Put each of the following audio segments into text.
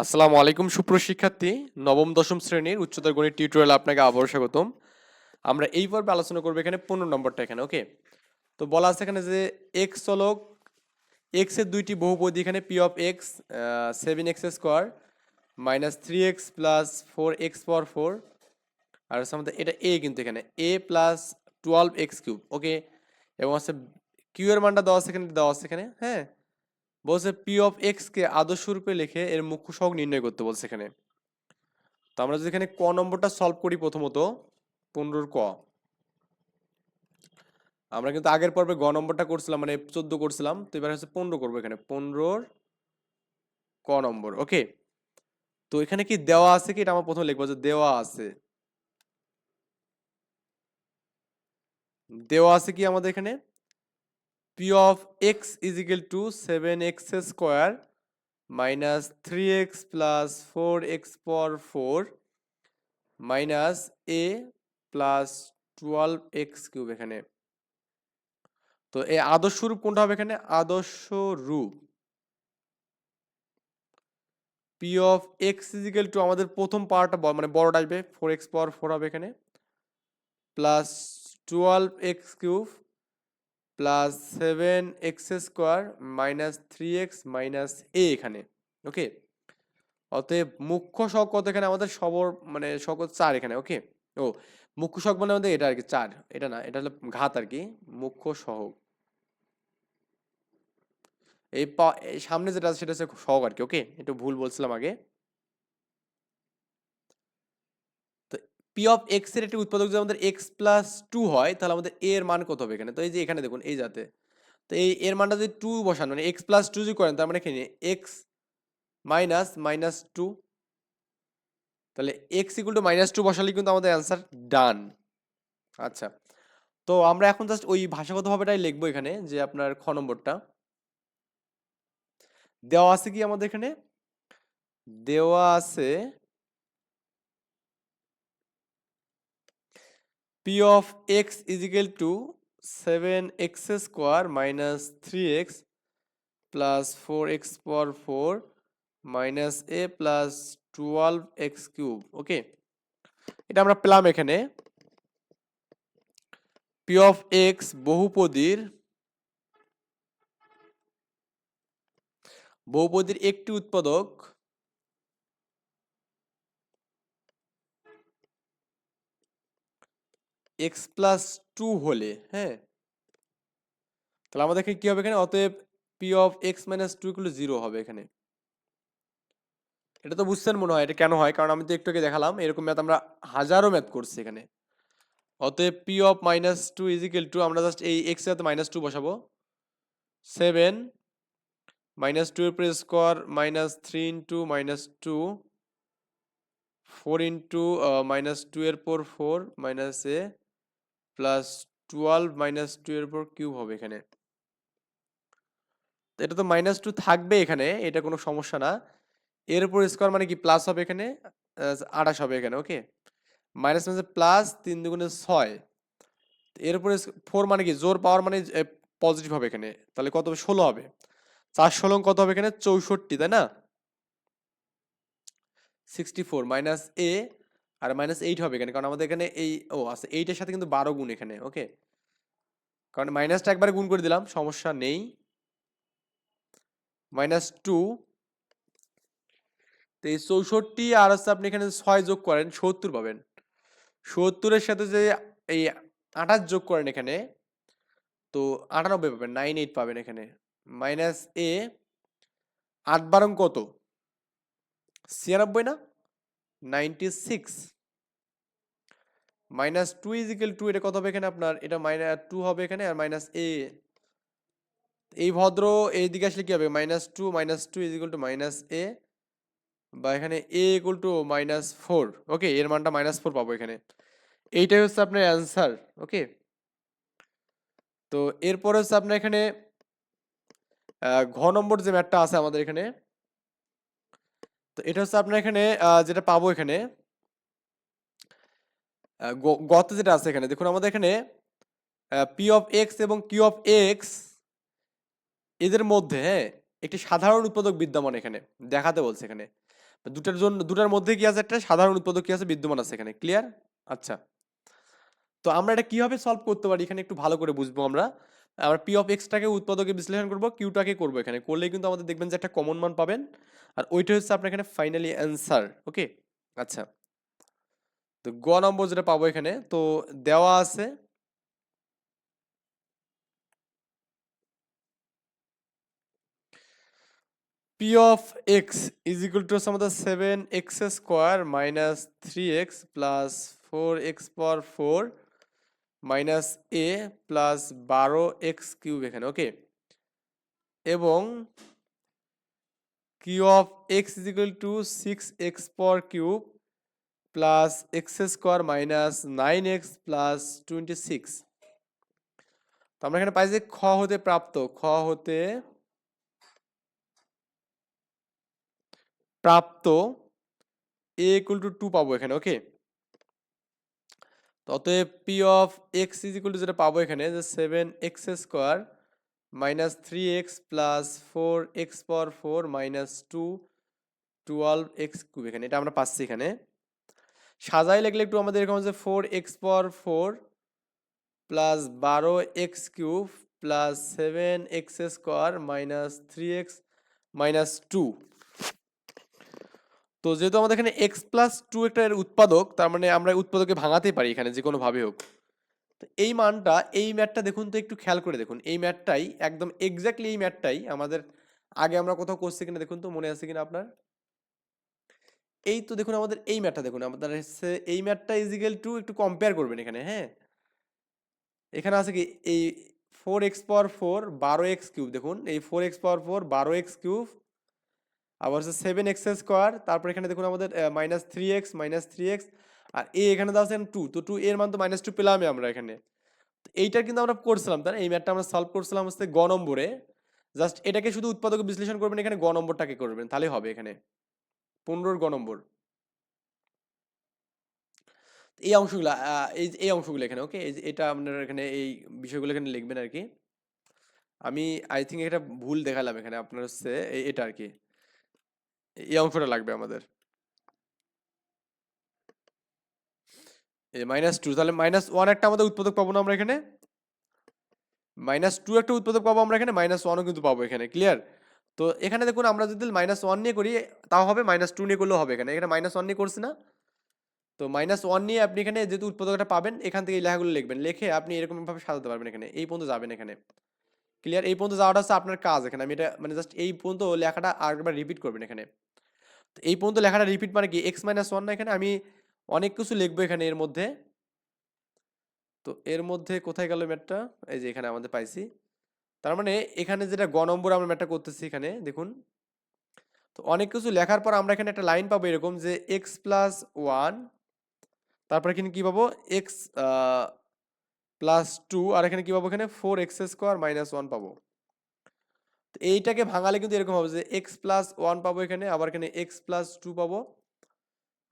আসসালামু আলাইকুম সুপ্রশিক্ষার্থী নবম, দশম শ্রেণির উচ্চতর গণিত টিউটোরিয়াল আপনাকে আবারও স্বাগতম। আমরা এই পর্বে আলোচনা করব এখানে পনেরো নম্বরটা এখানে, ওকে? তো বলা আছে এখানে যে এক্স হলো এক্সের দুইটি বহুপদী এখানে P of X seven X square minus three X plus four X power four আর হচ্ছে আমাদের এটা এ কিন্তু এখানে A plus twelve X cube okay? এবং হচ্ছে কিউ এর মানটা দেওয়া আছে এখানে, দেওয়া আছে এখানে হ্যাঁ? বলছে পি অফ এক্স কে আদর্শ রূপে লিখে এর মুখ্য সহগ নির্ণয় করতে বলছে এখানে। তো আমরা যদি এখানে ক নম্বরটা সলভ করি প্রথমত, পনেরোর ক। আমরা কিন্তু আগের পর্বে গ নম্বরটা করছিলাম মানে চোদ্দ করছিলাম, তো এবার হচ্ছে পনেরো করব এখানে। পনেরোর ক নম্বর, ওকে? তো এখানে কি দেওয়া আছে কি? এটা আমার প্রথমে লিখব যে দেওয়া আছে। দেওয়া আছে কি আমাদের এখানে? P of x is equal to 7x square minus 3x plus 4x power 4 minus a plus 12x cube এখানে। তো এই আদর্শ রূপ কোনটা হবে এখানে? আদর্শ রূপ। Of x is equal to আমাদের প্রথম পাওয়ারটা মানে বড়টা আসবে 4x পাওয়ার 4 হবে এখানে। Plus 12x cube plus seven X square minus three X minus A এখানে ওকে অতএব মুখ্য শক কত এখানে? আমাদের সবর মানে সকল চার এখানে ওকে ও, মুখ্য শক মানে আমাদের এটা আর কি, চার, এটা না, এটা হলো ঘাত আর কি, মুখ্য সহগ এই সামনে যেটা আছে সেটা হচ্ছে সহগ আর কি ওকে একটু ভুল বলছিলাম আগে তো পি অফ এক্সের একটি উৎপাদক যদি আমাদের এক্স প্লাস টু হয়, তাহলে আমাদের এর মান কত হবে এখানে? তো এই যে এখানে দেখুন, এই যাতে। তো এই এর মানটা যদি টু বসান মানে এক্স প্লাস টু যদি করেন, তার মানে এখানে এক্স মাইনাস মাইনাস টু তাহলে X equal to minus two বসালে কিন্তু আমাদের অ্যান্সার ডান আচ্ছা তো আমরা এখন জাস্ট ওই ভাষাগতভাবেটাই লিখব এখানে, যে আপনার খ নম্বরটা। দেওয়া আছে কি আমাদের এখানে? দেওয়া আছে P of X is equal to seven X square minus three X plus four X পর four minus A plus twelve X cube okay এটা আমরা পেলাম এখানে। পি অফ এক্স বহুপদীর বহুপদীর একটি উৎপাদক এক্স প্লাস টু হলে হ্যাঁ? তাহলে আমাদের এখানে কি হবে এখানে? অতএব P of X minus two equal zero হবে এখানে। এটা তো বুঝছেন মনে হয়, এটা কেন হয়? কারণ আমি তো একটু আগে দেখালাম, এরকম ম্যাথ আমরা হাজারো ম্যাথ করছি এখানে। অতএব P of minus two is equal to আমরা জাস্ট এই এক্সের মাইনাস টু বসাবো। সেভেন মাইনাস টু এর square minus three into minus two four into minus two এর পর four minus A plus twelve minus two এর পর কিউব হবে এখানে। এটা তো মাইনাস টু থাকবে এখানে, এটা কোনো সমস্যা না। এর উপর স্কোয়ার মানে কি? প্লাস হবে এখানে আঠাশ হবে এখানে ওকে মাইনাস মানে প্লাস তিন দুগুণে ছয়। এর উপরে ফোর মানে কি? জোর পাওয়ার মানে পজিটিভ হবে এখানে। তাহলে কত হবে? ষোলো হবে। চার ষোলো কত হবে এখানে? চৌষট্টি, তাই না? সিক্সটি ফোর মাইনাস এ আর মাইনাস এইট হবে এখানে। কারণ আমাদের এখানে এই, ও আছে এইটের সাথে কিন্তু বারো গুণ এখানে ওকে কারণ মাইনাসটা একবারে গুণ করে দিলাম, সমস্যা নেই। মাইনাস টু তো এই চৌষট্টি আর হচ্ছে আপনি এখানে ছয় যোগ করেন, সত্তর পাবেন। সত্তরের সাথে যে এই আঠাশ যোগ করেন এখানে, তো আটানব্বই পাবেন নাইন এইট পাবেন এখানে। মাইনাস এ আট বারং কত? ছিয়ানব্বই না? Ninety six minus two is equal to, এটা কত হবে এখানে আপনার? এটা মাইনাস টু হবে এখানে আর মাইনাস এ। এই ভদ্র, এই দিকে আসলে কী হবে? Minus two minus two is equal to minus A. বা এখানে A equal to minus four. Okay, এর মানটা মাইনাস ফোর পাবো এখানে। এইটাই হচ্ছে আপনার অ্যান্সার, ওকে? তো এরপর হচ্ছে আপনার এখানে ঘ নম্বর যে ম্যাটটা আছে আমাদের এখানে, তো এটা হচ্ছে আপনার এখানে যেটা পাবো এখানে গতে যেটা আছে এখানে, দেখুন আমাদের এখানে পি অফ এক্স এবং কিউ অফ এক্স এদের মধ্যে হ্যাঁ একটি সাধারণ উৎপাদক বিদ্যমান এখানে, দেখাতে বলছে এখানে। দুটার জন্য, দুটার মধ্যে কি আছে একটা? সাধারণ উৎপাদক কি আছে? বিদ্যমান আছে এখানে ক্লিয়ার আচ্ছা। তো আমরা এটা কীভাবে সলভ করতে পারি? এখানে একটু ভালো করে বুঝব আমরা। আমরা পি অফ এক্সটাকে উৎপাদকে বিশ্লেষণ করব কিউটাকে করব এখানে। করলেই কিন্তু আমাদের দেখবেন যে একটা কমন মান পাবেন। আর ওইটা হচ্ছে আপনার এখানে ফাইনালি অ্যান্সার ওকে আচ্ছা। তো গ নম্বর যেটা পাবো এখানে, তো দেওয়া আছে P of X is equal to আমাদের seven X square minus three X plus four X power four minus A plus বারো এক্স কিউব এখানে ওকে এবং Q of X is equal to six X power cube plus X square minus nine X plus twenty six তো আমরা এখানে পাই যে খ হতে প্রাপ্ত, খ হতে প্রাপ্ত এ ইকুয়াল টু টু পাবো এখানে ওকে অতএব P of X is equal to যেটা পাবো এখানে, যে seven X square minus three X plus four X power four minus two twelve X cube এখানে, এটা আমরা পাচ্ছি এখানে। সাজাই লাগলে একটু আমাদের এরকম হচ্ছে four X power four plus বারো X cube plus seven X square minus three X minus two তো যেহেতু আমাদের এখানে এক্স প্লাস টু একটা উৎপাদক, তার মানে আমরা উৎপাদকে ভাঙাতেই পারি এখানে যে কোনোভাবে হোক। তো এই মানটা, এই ম্যাটটা দেখুন তো একটু খেয়াল করে দেখুন। এই ম্যাটটাই একদম এক্স্যাক্টলি এই ম্যাটটাই আমাদের আগে আমরা কোথাও করছি কিনা দেখুন তো, মনে আছে কিনা আপনার? এই তো দেখুন আমাদের এই ম্যাটটা দেখুন, আমাদের হচ্ছে এই ম্যাটটা ইজিক্যাল টু একটু কম্পেয়ার করবেন এখানে হ্যাঁ? এখানে আছে কি? এই ফোর এক্স পাওয়ার ফোর বারো এক্স কিউব দেখুন, এই ফোর এক্স পাওয়ার ফোর বারো এক্স কিউব আবার হচ্ছে সেভেন এক্স স্কোয়ার তারপর এখানে দেখুন আমাদের minus three X minus three X আর এ এখানে দেওয়া আছে টু তো টু এর মান তো মাইনাস টু পেলামই আমরা এখানে। তো এইটা কিন্তু আমরা করছিলাম, তাই এই ম্যাটটা আমরা সলভ করছিলাম হচ্ছে গ নম্বরে। জাস্ট এটাকে শুধু উৎপাদক বিশ্লেষণ করবেন, এখানে গ নম্বরটাকে করবেন তাহলে হবে এখানে। পনেরোর গ নম্বর। এই অংশগুলো এই এই অংশগুলো এখানে, ওকে? এটা আপনার এখানে এই বিষয়গুলো এখানে লিখবেন আর কি আমি আই থিঙ্ক এটা ভুল দেখালাম এখানে, আপনার হচ্ছে এটা আর কি এই অংশটা লাগবে আমাদের। মাইনাস টু তাহলে মাইনাস ওয়ান একটা আমাদের উৎপাদক পাবো না আমরা এখানে? মাইনাস টু একটা উৎপাদক পাবো আমরা এখানে? মাইনাস ওয়ানও কিন্তু পাবো এখানে ক্লিয়ার তো এখানে দেখুন আমরা যদি মাইনাস ওয়ান নিয়ে করি, তাও হবে মাইনাস টু নিয়ে করলেও হবে এখানে। এখানে মাইনাস ওয়ান নিয়ে করছি না। তো মাইনাস ওয়ান নিয়ে আপনি এখানে যেহেতু উৎপাদকটা পাবেন, এখান থেকে এই লেখাগুলো লিখবেন। লিখে আপনি এরকমভাবে সাজাতে পারবেন এখানে। এই পর্যন্ত যাবেন এখানে। ক্লিয়ার এই পর্যন্ত যাওয়াটা হচ্ছে আপনার কাজ এখানে। আমি এটা মানে জাস্ট এই পর্যন্ত লেখাটা আরেকবার রিপিট করবেন এখানে। তো এই পর্যন্ত লেখাটা রিপিট মানে কি? এক্স মাইনাস ওয়ান না এখানে? আমি অনেক কিছু লিখব এখানে এর মধ্যে। তো এর মধ্যে কোথায় গেল ম্যাটটা এই যে এখানে আমাদের পাইছি। তার মানে এখানে যেটা গ নম্বর আমরা ম্যাটটা করতেছি এখানে, দেখুন। তো অনেক কিছু লেখার পর আমরা এখানে একটা লাইন পাবো এরকম যে এক্স প্লাস ওয়ান তারপরে এখানে কী পাবো? এক্স প্লাস টু আর এখানে কী পাবো এখানে? Four X square minus one পাবো। তো এইটাকে ভাঙালে কিন্তু এরকম হবে যে এক্স প্লাস ওয়ান পাবো এখানে, আবার এখানে এক্স প্লাস টু পাবো।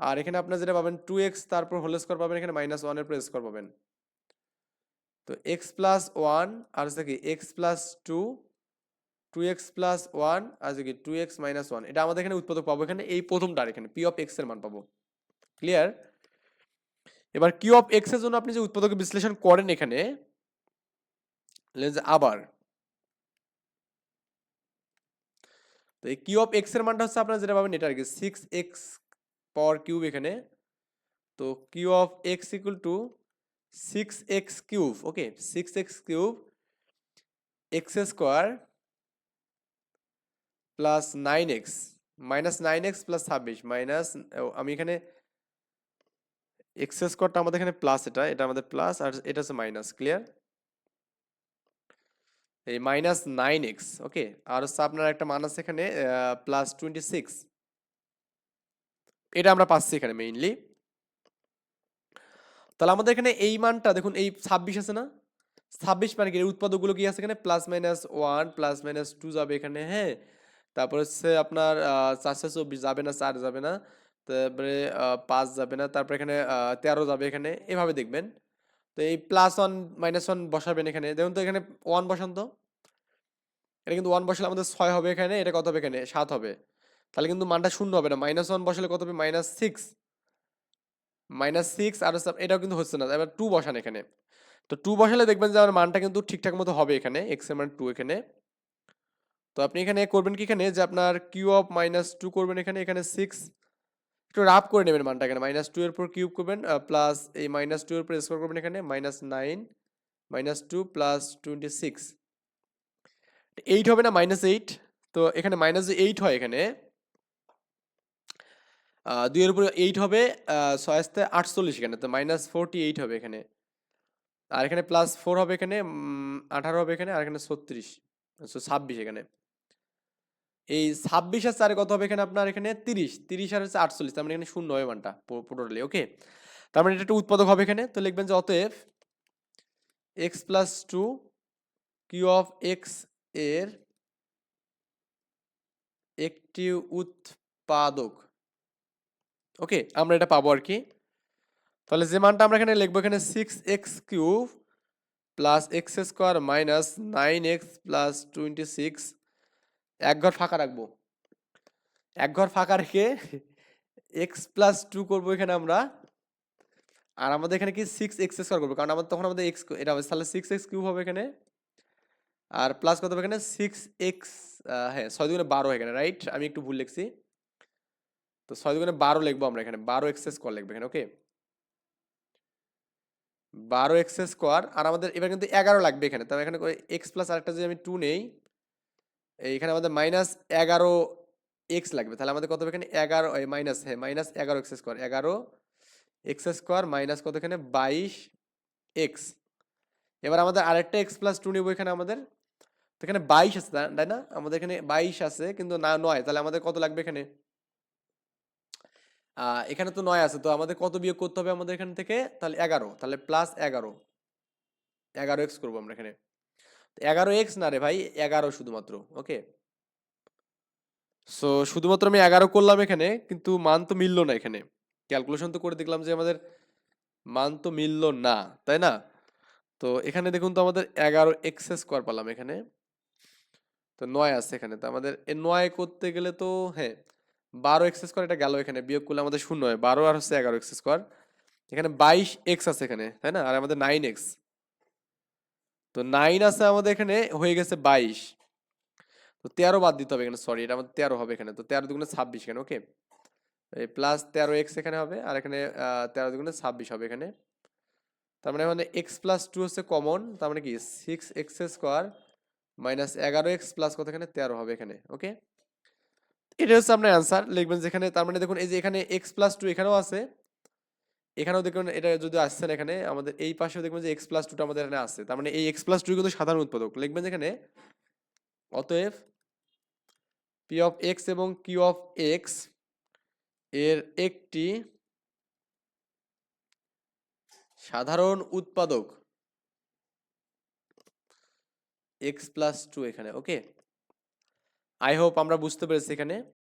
আর এখানে আপনার যেটা পাবেন টু এক্স তারপর হোল স্কোয়ার পাবেন এখানে মাইনাস ওয়ানের পর স্কোয়ার পাবেন। তো এক্স প্লাস ওয়ান আর হচ্ছে কি X plus two two X plus one আর কি টু এক্স মাইনাস ওয়ান এটা আমাদের এখানে উৎপাদক পাবো। এখানে এই প্রথমটার এখানে পি অফ এক্সের মান পাবো। ক্লিয়ার এবার কিউ অফ এক্সের জন্য আপনি যে উৎপাদক বিশ্লেষণ করেন এখানে আবার। তো এই কিউ অফ এক্সের মানটা হচ্ছে আপনারা যেটা পাবেন এটা আর কি সিক্স এক্স পাওয়ার কিউব এখানে। তো Q of X equal to six X cube okay six X cube X square plus nine X minus nine X plus ছাব্বিশ মাইনাস আমি এখানে এক্স স্কোয়ারটা আমাদের এখানে প্লাস এটা এটা আমাদের প্লাস আর এটা হচ্ছে মাইনাস ক্লিয়ার এই মাইনাস নাইন এক্স ওকে আর হচ্ছে আপনার একটা মান আছে এখানে প্লাস টোয়েন্টি সিক্স এটা আমরা পাচ্ছি এখানে মেইনলি তাহলে আমাদের এখানে এই মানটা, দেখুন, এই ছাব্বিশ আছে না? ছাব্বিশ মানে কি? উৎপাদকগুলো কি আছে এখানে? Plus minus one plus minus two যাবে এখানে হ্যাঁ? তারপর হচ্ছে আপনার চারশো চব্বিশ যাবে না, চার যাবে না। তারপরে পাঁচ যাবে না। তারপরে এখানে তেরো যাবে এখানে। এভাবে দেখবেন। তো এই প্লাস ওয়ান মাইনাস ওয়ান বসাবেন এখানে। দেখুন তো এখানে ওয়ান বসান তো। এখানে কিন্তু ওয়ান বসালে আমাদের ছয় হবে এখানে। এটা কত হবে এখানে? সাত হবে। তাহলে কিন্তু মানটা শূন্য হবে না। মাইনাস ওয়ান বসালে কত হবে? মাইনাস সিক্স মাইনাস সিক্স আর হচ্ছে- এটাও কিন্তু হচ্ছে না। এবার টু বসান এখানে। তো টু বসালে দেখবেন যে আমার মানটা কিন্তু ঠিকঠাক মতো হবে এখানে এক্সের মান টু এখানে। তো আপনি এখানে করবেন কি এখানে? যে আপনার কিউ অফ মাইনাস টু করবেন এখানে এখানে সিক্স একটু রাফ করে নেবেন মানটা এখানে। মাইনাস টু এর পর কিউব করবেন প্লাস এই মাইনাস টু এর পর স্কোয়ার করবেন এখানে minus nine minus two plus twenty six eight হবে না মাইনাস এইট তো এখানে মাইনাস এইট হয় এখানে। দুইয়ের উপরে এইট হবে ছয় আসতে আটচল্লিশ এখানে, তো মাইনাস ফোরটি এইট হবে এখানে। আর এখানে প্লাস ফোর হবে এখানে আঠারো হবে এখানে, আর এখানে ছত্রিশ ছাব্বিশ এখানে। এই ছাব্বিশ আর চারে কত হবে এখানে আপনার এখানে? তিরিশ তিরিশ আর হচ্ছে আটচল্লিশ, তার মানে এখানে শূন্য হবে মানটা টোটালি ওকে তার মানে এটা একটা উৎপাদক হবে এখানে, তো লিখবেন যে অতএব X plus two Q of এক্সের একটি উৎপাদক ওকে, আমরা এটা পাবো আর কি। তাহলে যে মানটা আমরা এখানে লিখব, এখানে six X cube plus X square minus nine X plus twenty six এক ঘর ফাঁকা রাখব। এক ঘর ফাঁকা রেখে এক্স প্লাস টু করব এখানে আমরা। আর আমাদের এখানে কি সিক্স এক্স স্কোয়ার করব? কারণ আমাদের তখন আমাদের এক্স এটা হবে, তাহলে সিক্স এক্স কিউব হবে এখানে। আর প্লাস কত হবে এখানে? সিক্স এক্স হ্যাঁ ছয় দুগুণে বারো এখানে রাইট আমি একটু ভুল লিখছি। তো ছয় দুগুণে বারো লিখব আমরা এখানে। বারো এক্স স্কোয়ার লিখব এখানে, ওকে? বারো এক্স স্কোয়ার, আর আমাদের এবার কিন্তু এগারো লাগবে এখানে। তবে এখানে এক্স প্লাস আরেকটা যদি আমি টু নেই এখানে আমাদের মাইনাস এগারো এক্স লাগবে। তাহলে আমাদের কত এখানে? এগারো মাইনাস হ্যাঁ মাইনাস এগারো এক্স স্কোয়ার। এগারো এক্স স্কোয়ার মাইনাস কত এখানে? বাইশ এক্স। এবার আমাদের আরেকটা এক্স প্লাস টু নেব এখানে আমাদের। তো এখানে বাইশ আছে তাই না? আমাদের এখানে বাইশ আছে, কিন্তু না, নয়। তাহলে আমাদের কত লাগবে এখানে? এখানে তো নয় আছে, তো আমাদের কত বিয়োগ করতে হবে আমাদের এখান থেকে? তাহলে এগারো, তাহলে প্লাস এগারো। এগারো এক্স করব আমরা এখানে। এগারো এক্স না রে ভাই, এগারো শুধুমাত্র ওকে সো শুধুমাত্র আমি এগারো করলাম এখানে, কিন্তু মান তো মিললো না এখানে। ক্যালকুলেশন তো করে দেখলাম যে আমাদের মান তো মিললো না, তাই না? তো এখানে দেখুন তো আমাদের এগারো এক্স স্কোয়ার পেলাম এখানে। তো নয় আছে এখানে, তো আমাদের এ নয় করতে গেলে তো হ্যাঁ বারো এক্স স্কোয়ার এটা গেল এখানে, বিয়োগ করলে আমাদের শূন্য হয়। বারো আর হচ্ছে এগারো এক্স স্কোয়ার। এখানে বাইশ এক্স আছে এখানে, তাই না? আর আমাদের নাইন এক্স। তো নাইন আছে আমাদের এখানে, হয়ে গেছে বাইশ। তো তেরো বাদ দিতে হবে এখানে সরি এটা আমাদের তেরো হবে এখানে। তো তেরো দুগুণে ছাব্বিশ এখানে ওকে এই প্লাস তেরো এক্স এখানে হবে, আর এখানে তেরো দুগুণে ছাব্বিশ হবে এখানে। তার মানে মানে এক্স প্লাস টু হচ্ছে কমন তার মানে কি? সিক্স এক্স স্কোয়ার মাইনাস এগারো এক্স প্লাস কত এখানে? তেরো হবে এখানে ওকে এটা হচ্ছে আপনার অ্যান্সার লিখবেন যেখানে, তার মানে দেখুন এই যে এখানে এক্স প্লাস টু এখানেও আছে। এখানেও দেখুন এটা যদি আসছেন এখানে, আমাদের এই পাশেও দেখবেন যে এক্স প্লাস টুটা আমাদের এখানে আছে। তার মানে এই এক্স প্লাস টু কিন্তু সাধারণ উৎপাদক। লিখবেন যেখানে, অতএব পি অফ এক্স এবং কিউ অফ এক্সের একটি সাধারণ উৎপাদক। এক্স প্লাস টু এখানে ওকে আই হোপ আমরা বুঝতে পেরেছি এখানে।